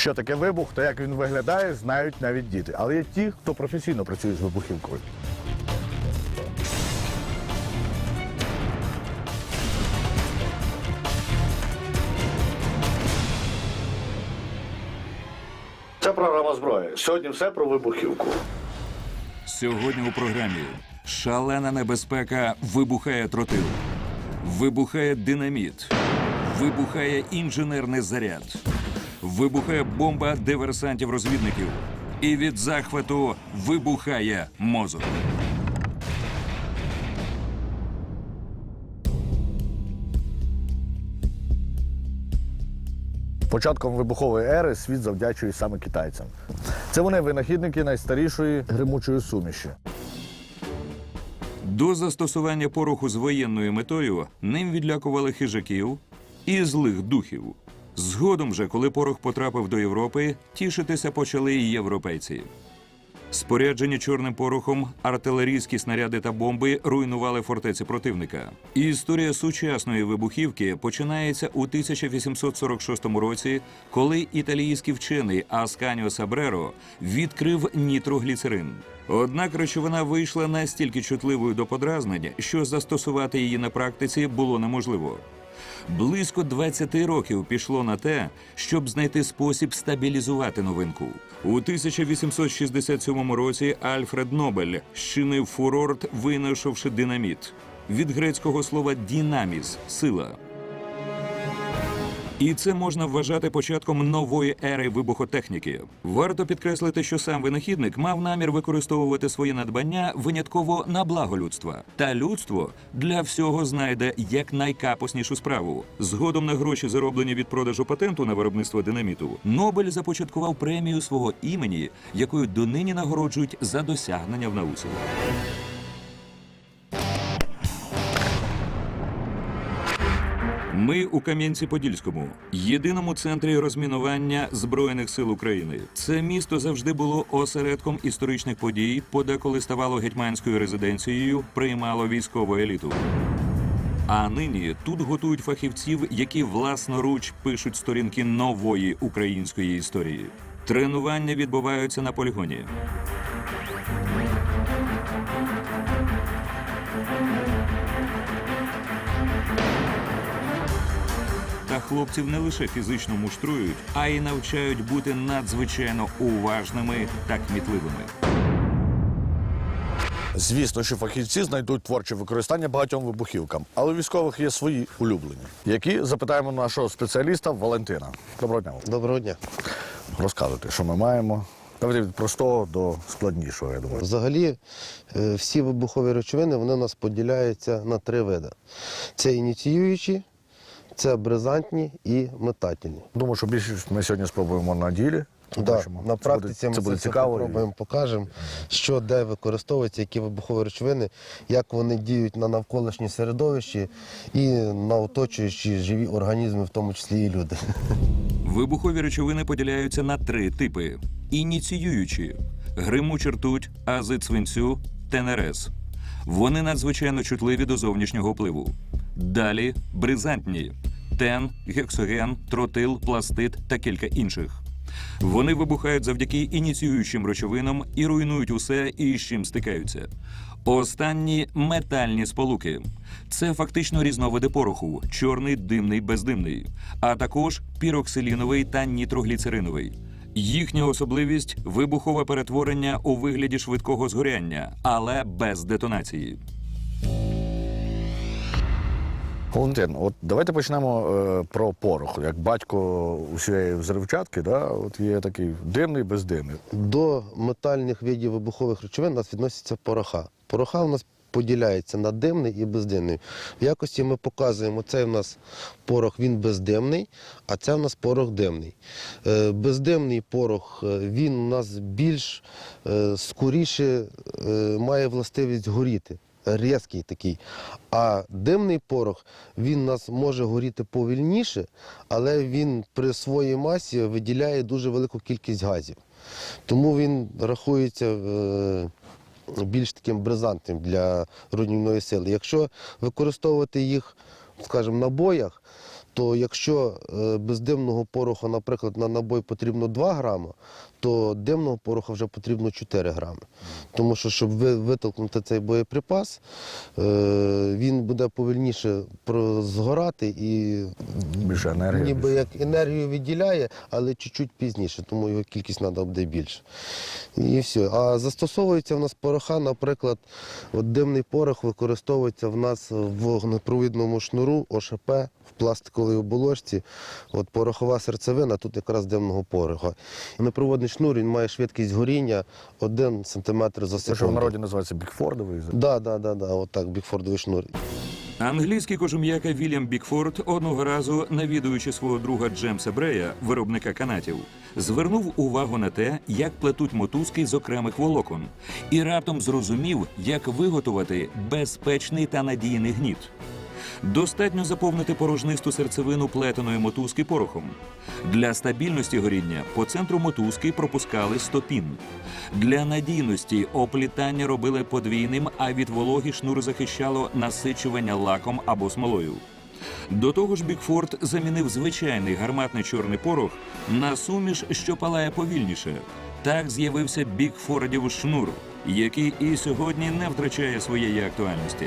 Що таке вибух та як він виглядає, знають навіть діти. Але є ті, хто професійно працює з вибухівкою. Це програма зброя. Сьогодні все про вибухівку. Сьогодні у програмі шалена небезпека вибухає тротил, вибухає динаміт, вибухає інженерний заряд, вибухає бомба диверсантів-розвідників. І від захвату вибухає мозок. Початком вибухової ери світ завдячує саме китайцям. Це вони винахідники найстарішої гримучої суміші. До застосування пороху з воєнною метою ним відлякували хижаків і злих духів. Згодом же, коли порох потрапив до Європи, тішитися почали і європейці. Споряджені чорним порохом, артилерійські снаряди та бомби руйнували фортеці противника. Історія сучасної вибухівки починається у 1846 році, коли італійський вчений Асканіо Сабреро відкрив нітрогліцерин. Однак речовина вийшла настільки чутливою до подразнень, що застосувати її на практиці було неможливо. Близько 20 років пішло на те, щоб знайти спосіб стабілізувати новинку. У 1867 році Альфред Нобель щинив фурорт, винайшовши динаміт від грецького слова дінаміс сила. І це можна вважати початком нової ери вибухотехніки. Варто підкреслити, що сам винахідник мав намір використовувати свої надбання винятково на благо людства. Та людство для всього знайде як найкапоснішу справу. Згодом на гроші, зароблені від продажу патенту на виробництво динаміту, Нобель започаткував премію свого імені, якою донині нагороджують за досягнення в науці. Ми у Кам'янці-Подільському, єдиному центрі розмінування збройних сил України. Це місто завжди було осередком історичних подій, подеколи ставало гетьманською резиденцією, приймало військову еліту. А нині тут готують фахівців, які власноруч пишуть сторінки нової української історії. Тренування відбуваються на полігоні. Хлопців не лише фізично муштрують, а й навчають бути надзвичайно уважними та кмітливими. Звісно, що фахівці знайдуть творче використання багатьом вибухівкам, але у військових є свої улюблені, які запитаємо нашого спеціаліста Валентина. Доброго дня. Доброго дня. Розказуйте, що ми маємо. Давайте від простого до складнішого, я думаю. Взагалі, е, всі вибухові речовини вони у нас поділяються на три види: це ініціюючі, це бризантні і метательні. Думаю, що більшість ми сьогодні спробуємо на ділі. Да, на Це практиці буде, це ми буде це цікаво. попробуємо, покажемо, що де використовується, які вибухові речовини, як вони діють на навколишнє середовище і на оточуючі живі організми, в тому числі і люди. Вибухові речовини поділяються на три типи: ініціюючі, гримуча ртуть, азит свинцю, ТНРС. Вони надзвичайно чутливі до зовнішнього впливу. Далі бризантні тен, гексоген, тротил, пластит та кілька інших. Вони вибухають завдяки ініціюючим речовинам і руйнують усе, і з чим стикаються. Останні метальні сполуки. Це фактично різновиди пороху: чорний, димний, бездимний, а також піроксиліновий та нітрогліцериновий. Їхня особливість вибухове перетворення у вигляді швидкого згоряння, але без детонації. Валентин, от давайте почнемо е, про порох. Як батько усієї взривчатки, да, от є такий димний, бездимний. До метальних видів вибухових речовин у нас відносяться пороха. Пороха у нас поділяється на димний і бездимний. В якості ми показуємо, цей у нас порох він бездимний, а це у нас порох димний. Е, Бездимний порох е, він у нас більш е, скоріше е, має властивість горіти. Різкий такий. А димний порох він нас може горіти повільніше, але він при своїй масі виділяє дуже велику кількість газів. Тому він рахується е, більш таким бризантним для руйнівної сили. Якщо використовувати їх, скажімо, на боях, то якщо е, бездимного пороху, наприклад, на набой потрібно 2 грами, то димного пороху вже потрібно 4 грами. Тому що, щоб витолкнути цей боєприпас, е, він буде повільніше згорати і Більше енергії. ніби як енергію відділяє, але чуть-чуть пізніше, тому його кількість треба буде більше. І все. А застосовується в нас пороха, наприклад, от димний порох використовується в нас в вогнепровідному шнуру ОШП в пластиковій оболочці. От порохова серцевина, тут якраз димного пороха. Вогнепроводний шнур він має швидкість горіння 1 см за Це що в народі називається бікфордовий. Да, да, да, да, отак, бікфордовий шнур. Англійський кожум'яка Вільям Бікфорд одного разу, навідуючи свого друга Джемса Брея, виробника канатів, звернув увагу на те, як плетуть мотузки з окремих волокон, і раптом зрозумів, як виготувати безпечний та надійний гніт. Достатньо заповнити порожнисту серцевину плетеної мотузки порохом. Для стабільності горіння по центру мотузки пропускали стопін. Для надійності оплітання робили подвійним, а від вологи шнур захищало насичування лаком або смолою. До того ж, Бікфорд замінив звичайний гарматний чорний порох на суміш, що палає повільніше. Так з'явився Бікфордів шнур, який і сьогодні не втрачає своєї актуальності.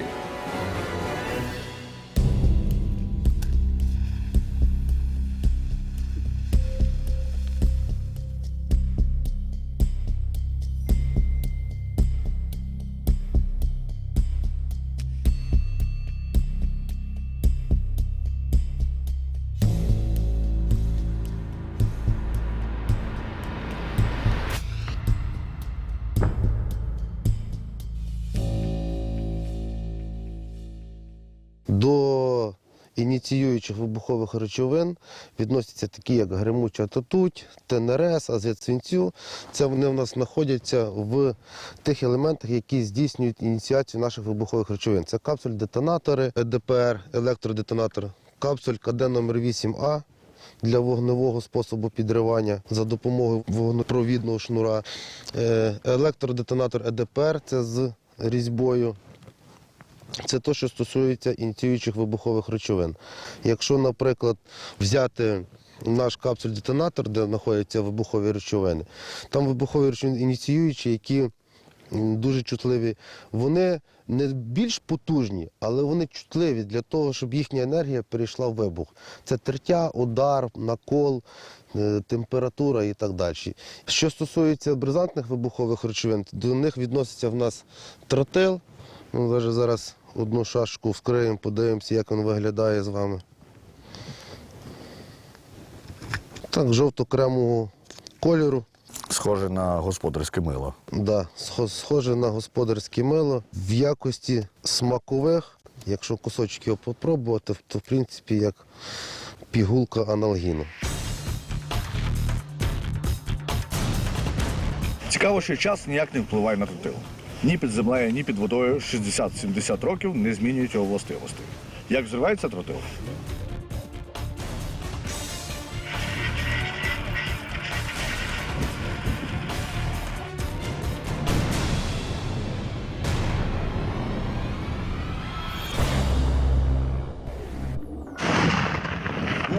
До ініціюючих вибухових речовин відносяться такі, як гремуча татуть, ТНРС, азет свинцю. Це вони в нас знаходяться в тих елементах, які здійснюють ініціацію наших вибухових речовин. Це капсуль-детонатори, ЕДПР, електродетонатор, капсуль КД номер 8А. Для вогневого способу підривання за допомогою вогнепровідного шнура. Е, Електродетонатор ЕДПР це з різьбою. Це те, що стосується ініціюючих вибухових речовин. Якщо, наприклад, взяти наш капсуль-детонатор, де знаходяться вибухові речовини, там вибухові речовини ініціюючі, які дуже чутливі, вони не більш потужні, але вони чутливі для того, щоб їхня енергія перейшла в вибух. Це тертя, удар, накол, е, температура і так далі. Що стосується бризантних вибухових речовин, до них відноситься в нас тротил. Ну, навіть зараз одну шашку вскриємо, подивимося, як він виглядає з вами. Так, жовто-кремового кольору. Схоже на господарське мило. Да, схоже на господарське мило. В якості смакових, якщо кусочки його попробувати, то в принципі як пігулка аналгіну. Цікаво, що час ніяк не впливає на тротил. Ні під землею, ні під водою 60-70 років не змінюють його властивостей. Як взривається тротил?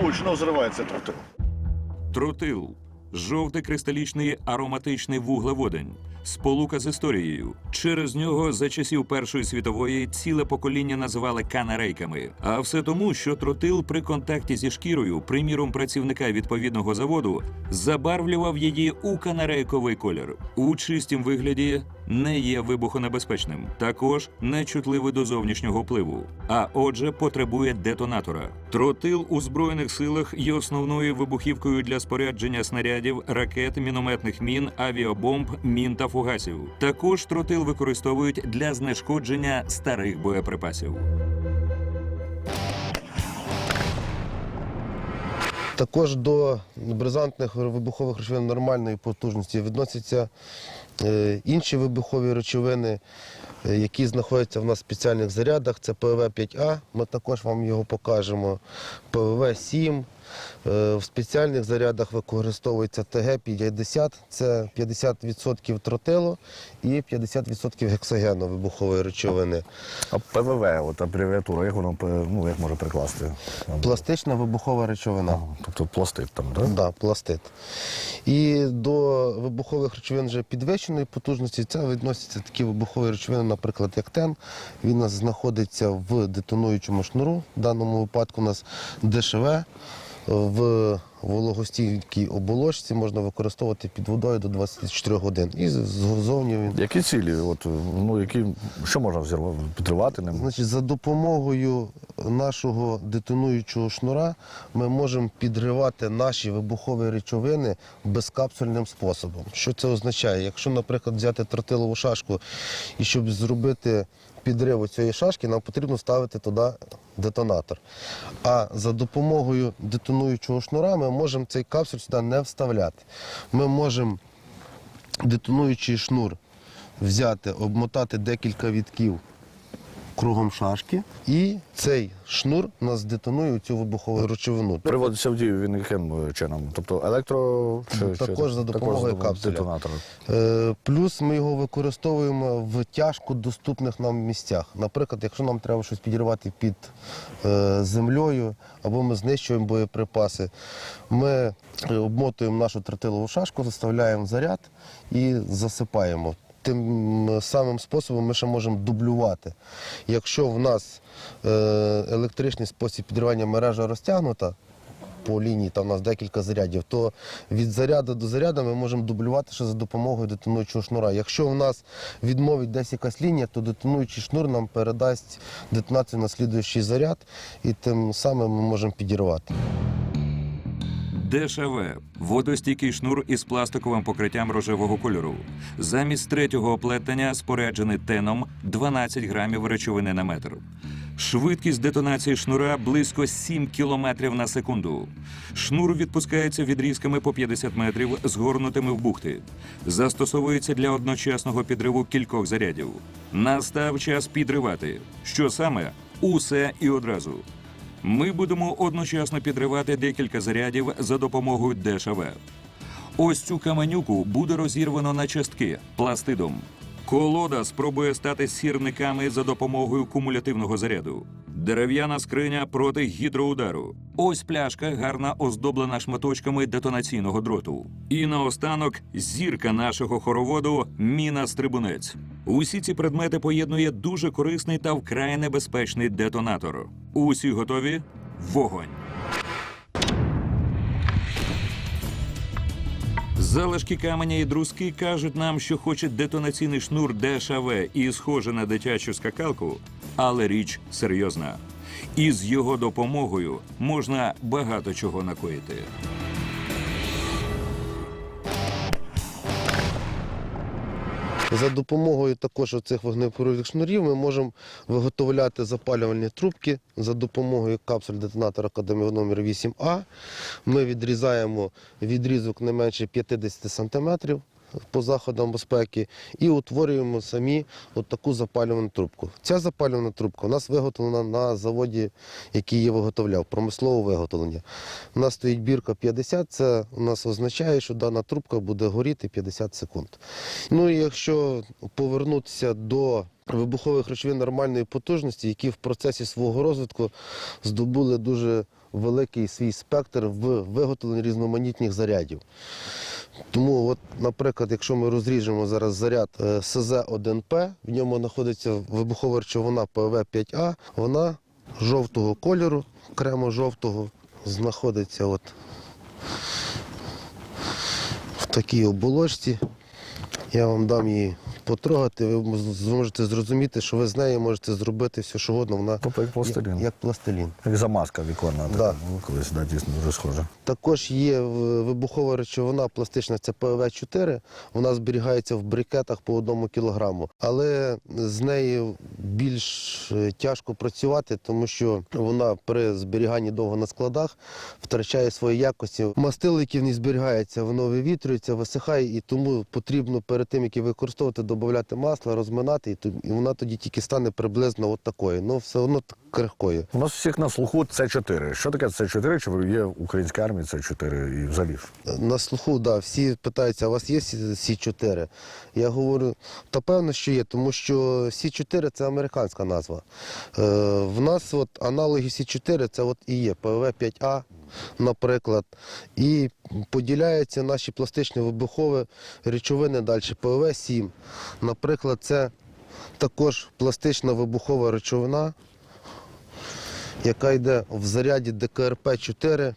Гучно взривається тротил. Тротил жовтий кристалічний ароматичний вуглеводень, сполука з історією. Через нього за часів Першої світової ціле покоління називали канарейками. А все тому, що тротил при контакті зі шкірою, приміром працівника відповідного заводу, забарвлював її у канарейковий колір. У чистім вигляді не є вибухонебезпечним, також не чутливий до зовнішнього впливу, а отже, потребує детонатора. Тротил у збройних силах є основною вибухівкою для спорядження снарядів, ракет, мінометних мін, авіабомб, мін та фугасів. Також тротил використовують для знешкодження старих боєприпасів. Також до бризантних вибухових речовин нормальної потужності відносяться інші вибухові речовини, е, які знаходяться в нас в спеціальних зарядах. Це ПВ-5А, ми також вам його покажемо. ПВВ-7, Е, В спеціальних зарядах використовується ТГ-50, це 50% тротилу і 50% гексогену вибухової речовини. А ПВВ, от абревіатура, як воно ну, як може прикласти? Пластична вибухова речовина. Тобто пластик там, так? Да, пластит. І до вибухових речовин вже підвищеної потужності це відносяться такі вибухові речовини, наприклад, як ТЕН. Він у нас знаходиться в детонуючому шнуру. В даному випадку у нас ДШВ. В вологостійкій оболочці можна використовувати під водою до 24 годин. І ззовні він Які цілі? От, ну, які, що можна взірвати, підривати ним? Значить, за допомогою нашого детонуючого шнура ми можемо підривати наші вибухові речовини безкапсульним способом. Що це означає? Якщо, наприклад, взяти тротилову шашку і щоб зробити підрив цієї шашки, нам потрібно ставити туди детонатор. А за допомогою детонуючого шнура ми можемо цей капсуль сюди не вставляти. Ми можемо детонуючий шнур взяти, обмотати декілька вітків кругом шашки, і цей шнур нас детонує цю вибухову речовину. Приводиться в дію він яким е, чином? Тобто електро чи Також чи- за допомогою капсуля. Е, Плюс ми його використовуємо в тяжко доступних нам місцях. Наприклад, якщо нам треба щось підірвати під е, землею або ми знищуємо боєприпаси, ми е, обмотуємо нашу тротилову шашку, заставляємо заряд і засипаємо. Тим самим способом ми ще можемо дублювати. Якщо в нас е, електричний спосіб підривання мережа розтягнута, по лінії, там у нас декілька зарядів, то від заряду до заряду ми можемо дублювати ще за допомогою детонуючого шнура. Якщо в нас відмовить десь якась лінія, то детонуючий шнур нам передасть детонацію на слідуючий заряд, і тим самим ми можемо підірвати. ДШВ водостійкий шнур із пластиковим покриттям рожевого кольору. Замість третього оплетення споряджений теном 12 грамів речовини на метр. Швидкість детонації шнура близько 7 кілометрів на секунду. Шнур відпускається відрізками по 50 метрів, згорнутими в бухти. Застосовується для одночасного підриву кількох зарядів. Настав час підривати. Що саме? Усе і одразу. Ми будемо одночасно підривати декілька зарядів за допомогою ДШВ. Ось цю каменюку буде розірвано на частки пластидом. Колода спробує стати сірниками за допомогою кумулятивного заряду. Дерев'яна скриня проти гідроудару. Ось пляшка гарно оздоблена шматочками детонаційного дроту. І наостанок зірка нашого хороводу міна стрибунець. Усі ці предмети поєднує дуже корисний та вкрай небезпечний детонатор. Усі готові? Вогонь! Залишки каменя і друзки кажуть нам, що хоче детонаційний шнур ДШВ і схоже на дитячу скакалку, але річ серйозна. І з його допомогою можна багато чого накоїти. За допомогою також цих вогнепровідних шнурів ми можемо виготовляти запалювальні трубки за допомогою капсуль детонатора Академії номер 8А. Ми відрізаємо відрізок не менше 50 см по заходам безпеки і утворюємо самі от таку запалювану трубку. Ця запалювана трубка у нас виготовлена на заводі, який її виготовляв, промислове виготовлення. У нас стоїть бірка 50, це у нас означає, що дана трубка буде горіти 50 секунд. Ну і якщо повернутися до вибухових речовин нормальної потужності, які в процесі свого розвитку здобули дуже великий свій спектр в виготовленні різноманітних зарядів. Тому, от, наприклад, якщо ми розріжемо зараз заряд е, СЗ-1П, в ньому знаходиться вибухова речовина ПВ-5А, вона жовтого кольору, окремо жовтого, знаходиться от в такій оболочці. Я вам дам її потрогати, ви зможете зрозуміти, що ви з нею можете зробити все, що угодно. Вона Тобто як пластилін. Як, пластилін. Як замазка віконна. Да. ну, колись, да, дійсно дуже схоже. Також є вибухова речовина пластична, це ПВ-4. Вона зберігається в брикетах по одному кілограму. Але з нею більш е, тяжко працювати, тому що вона при зберіганні довго на складах втрачає свої якості. Мастило, яке в ній зберігається, воно вивітрюється, висихає, і тому потрібно перед тим, як використовувати, додати масло, розминати, і, вона тоді тільки стане приблизно от такою. Ну, все одно так крихкою. У нас всіх на слуху С4. Що таке С4? Чи є в українській армії С4 і взагалі? На слуху, да, всі питаються, а у вас є Сі-4? Я говорю, та певно, що є, тому що Сі-4 це американська назва. Е, в нас от аналоги Сі-4 це от і є ПВ-5А, наприклад. І поділяються наші пластичні вибухові речовини далі. ПВ-7, наприклад, це також пластична вибухова речовина, яка йде в заряді ДКРП-4.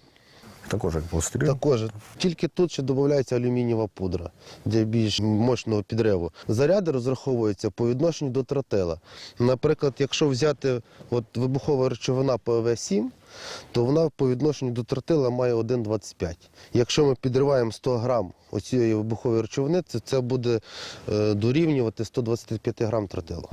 Також як постріл. Також тільки тут ще додається алюмінієва пудра для більш мощного підриву. Заряди розраховуються по відношенню до тротила. Наприклад, якщо взяти от вибухова речовина ПВ-7, то вона по відношенню до тротила має 1,25. Якщо ми підриваємо 100 грам оцієї вибухової речовини, це, це буде е, дорівнювати 125 грам тротилу.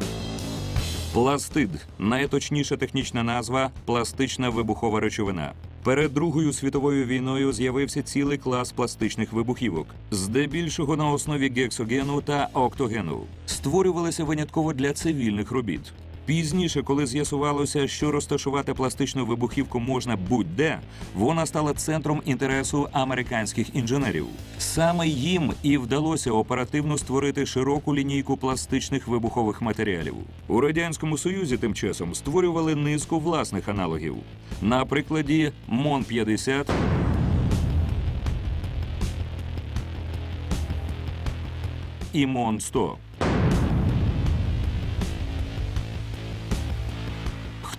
Пластид найточніша технічна назва пластична вибухова речовина. Перед Другою світовою війною з'явився цілий клас пластичних вибухівок, здебільшого на основі гексогену та октогену. Створювалися винятково для цивільних робіт. Пізніше, коли з'ясувалося, що розташувати пластичну вибухівку можна будь-де, вона стала центром інтересу американських інженерів. Саме їм і вдалося оперативно створити широку лінійку пластичних вибухових матеріалів. У радянському союзі тим часом створювали низку власних аналогів. На прикладі МОН 50 і МОН 100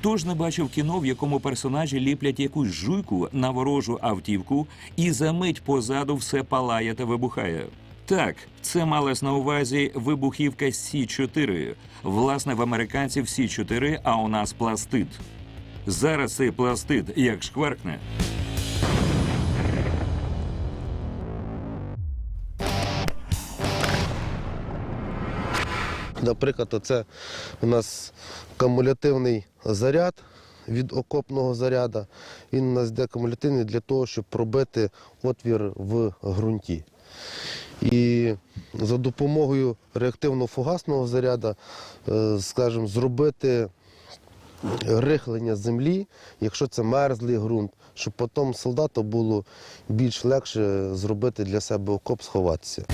Хто ж не бачив кіно, в якому персонажі ліплять якусь жуйку на ворожу автівку, і за мить позаду все палає та вибухає? Так, це малась на увазі вибухівка Сі-4. Власне, в американців Сі-4, а у нас пластид. Зараз цей пластид як шкваркне. Наприклад, оце у нас кумулятивний заряд від окопного заряду. Він у нас йде кумулятивний для того, щоб пробити отвір в ґрунті. І за допомогою реактивно-фугасного заряду, е, скажімо, зробити рихлення землі, якщо це мерзлий ґрунт, щоб потім солдату було більш легше зробити для себе окоп, сховатися.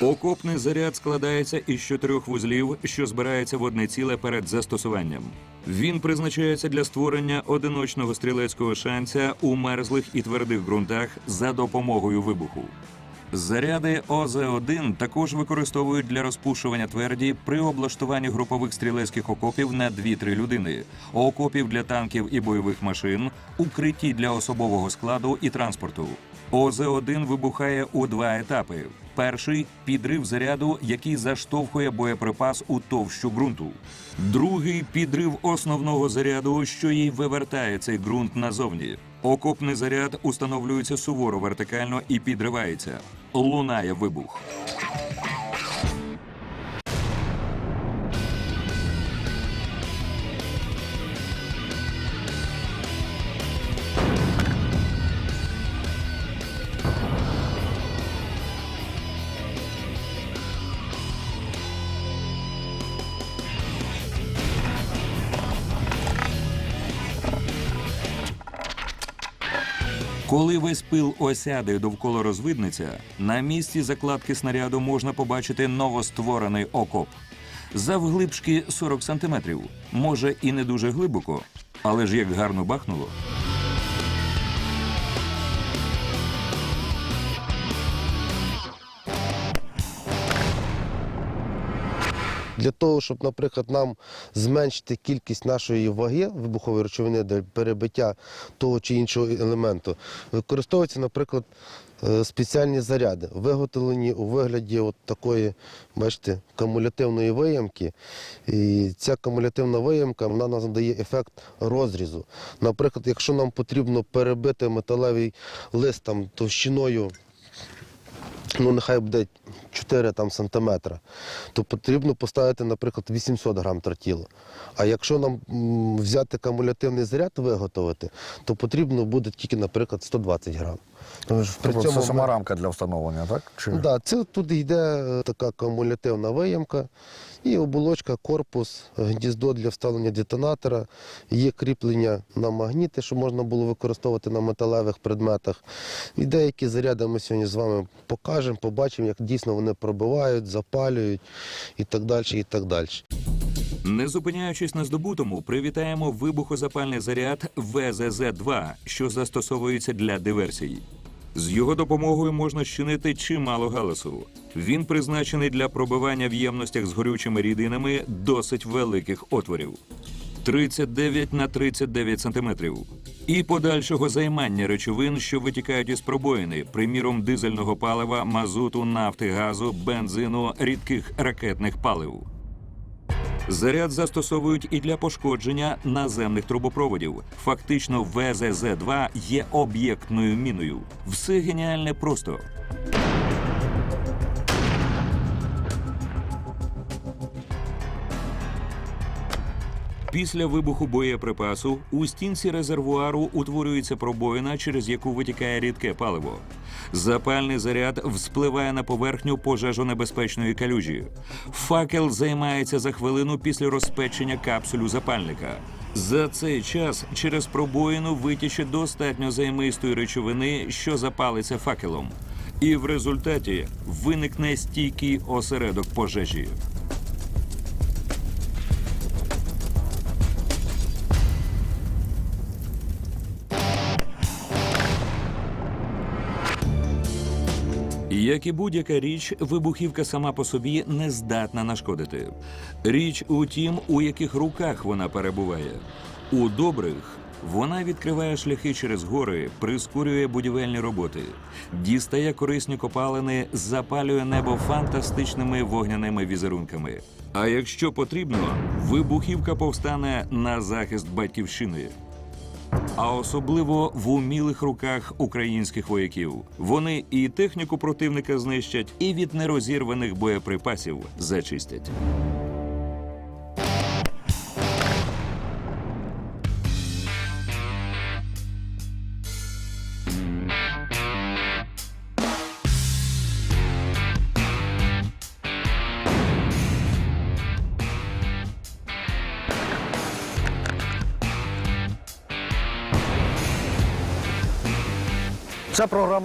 Окопний заряд складається із чотирьох вузлів, що збираються в одне ціле перед застосуванням. Він призначається для створення одиночного стрілецького шанця у мерзлих і твердих ґрунтах за допомогою вибуху. Заряди ОЗ-1 також використовують для розпушування тверді при облаштуванні групових стрілецьких окопів на 2-3 людини, окопів для танків і бойових машин, укритті для особового складу і транспорту. ОЗ-1 вибухає у два етапи. Перший підрив заряду, який заштовхує боєприпас у товщу ґрунту. Другий підрив основного заряду, що їй вивертає цей ґрунт назовні. Окопний заряд установлюється суворо вертикально і підривається. Лунає вибух. Коли весь пил осяде довкола розвидниця, на місці закладки снаряду можна побачити новостворений окоп. Завглибшки 40 сантиметрів. Може і не дуже глибоко, але ж як гарно бахнуло. Для того, щоб, наприклад, нам зменшити кількість нашої ваги вибухової речовини для перебиття того чи іншого елементу, використовуються, наприклад, е, спеціальні заряди, виготовлені у вигляді от такої, бачите, кумулятивної виямки. І ця кумулятивна виямка вона нам дає ефект розрізу. Наприклад, якщо нам потрібно перебити металевий лист там товщиною ну нехай буде 4 там, сантиметра, то потрібно поставити, наприклад, 800 грам тротілу. А якщо нам взяти кумулятивний заряд виготовити, то потрібно буде тільки, наприклад, 120 грам. При Тобто цьому це сама рамка для встановлення, так? Чи... Да, це тут йде е, така кумулятивна виямка і оболочка, корпус, гніздо для вставлення детонатора. Є кріплення на магніти, що можна було використовувати на металевих предметах. І деякі заряди ми сьогодні з вами покажемо, побачимо, як дійсно вони пробивають, запалюють і так далі. І так далі. Не зупиняючись на здобутому, привітаємо вибухозапальний заряд ВЗЗ-2, що застосовується для диверсій. З його допомогою можна щинити чимало галасу. Він призначений для пробивання в ємностях з горючими рідинами досить великих отворів. 39 на 39 сантиметрів. І подальшого займання речовин, що витікають із пробоїни, приміром дизельного палива, мазуту, нафти, газу, бензину, рідких ракетних палив. Заряд застосовують і для пошкодження наземних трубопроводів. Фактично, ВЗЗ-2 є об'єктною міною. Все геніальне просто. Після вибуху боєприпасу у стінці резервуару утворюється пробоїна, через яку витікає рідке паливо. Запальний заряд вспливає на поверхню пожежонебезпечної калюжі. Факел займається за хвилину після розпечення капсулю запальника. За цей час через пробоїну витіче достатньо займистої речовини, що запалиться факелом. І в результаті виникне стійкий осередок пожежі. Як і будь-яка річ, вибухівка сама по собі не здатна нашкодити. Річ у тім, у яких руках вона перебуває. У добрих вона відкриває шляхи через гори, прискорює будівельні роботи, дістає корисні копалини, запалює небо фантастичними вогняними візерунками. А якщо потрібно, вибухівка повстане на захист батьківщини а особливо в умілих руках українських вояків. Вони і техніку противника знищать, і від нерозірваних боєприпасів зачистять.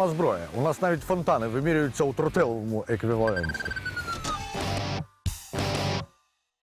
Програма зброя. У нас навіть фонтани вимірюються у тротиловому еквіваленті.